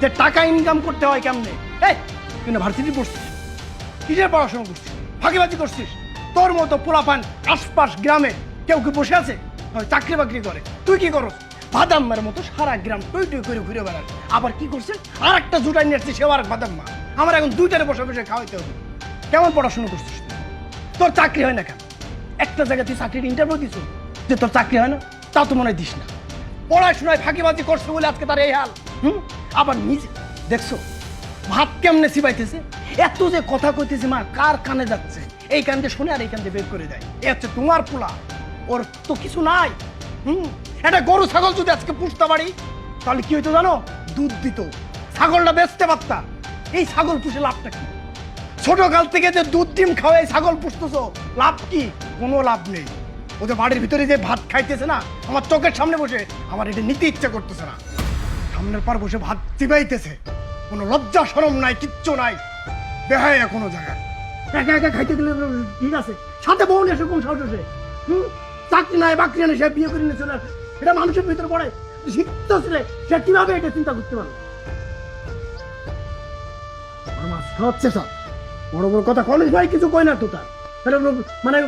যে টাকা ইনকাম করতে হয় কেমনে? এই পড়ছিস? কিসের পড়াশোনা করছিস? ফাঁকিবাজি করছিস? তোর মতো পোলাপান আশপাশ গ্রামে কেউ বসে আছে? চাকরি বাকরি করে। তুই কি বাদাম্মার মতো সারা গ্রাম টই টই করে ঘুরে বেড়াস আবার কি করছেন আর একটা জুটাই নিয়ে আসছে সেও আর বাদাম্মা। আমার এখন দুইটারে বসে বসে খাওয়াইতে হবে। কেমন পড়াশোনা করছিস তোর চাকরি হয় না কেন? একটা জায়গায় তুই চাকরির ইন্টারভিউ দিস যে তোর চাকরি হয় না, তা তো মনে দিস না। পড়াশোনায় ফাঁকিবাজি করছে বলে আজকে তার এই হাল। হুম? আবার নিজে দেখছ, ভাত কেমনে সিবাইতেছে এত যে কথা কইতেছে মা, কার কানে যাচ্ছে? এই কান দিয়ে শুনে আর এই কান দিয়ে বের করে দেয়। এ হচ্ছে তোমার পোলা, ওর তো কিছু নাই। হুম? এটা গরু, ছাগল যদি আজকে পুষতে পারি, তাহলে কি হইতো জানো? দুধ দিত। ছাগলটা বেচতে পারতা। এই ছাগল পুষে লাভটা কি? ছোটকাল থেকে যে দুধ ডিম খাওয়াই ছাগল পুষতেছো, লাভ কি? কোনো লাভ নেই। ওদের বাড়ির ভিতরে যে ভাত খাইতেছে না, আমার চোখের সামনে বসে, আমার এটা নিতে ইচ্ছা করতেছে না। সামনের পর বসে ভাত চিবাইতেছে। কোনো লজ্জা সরম নাই, কিচ্ছু নাই। দেখায় কোনো জায়গায়। একা একা খাইতে গেলে ঠিক আছে। সাথে বউ এসে কোন সাহস আসে হুম? চাকরি নাই, বাকরি নেই, সে বিয়ে করে নিয়ে চলে আসে। এটা মানুষের ভিতরে পড়ে। শিখতে ছেলে, সে কীভাবে এটা চিন্তা করতে পারে? আমার মাছ খাওয়াচ্ছে সব বড় বড় কথা কলেজ ভাই কিছু কই না তো তার। মানে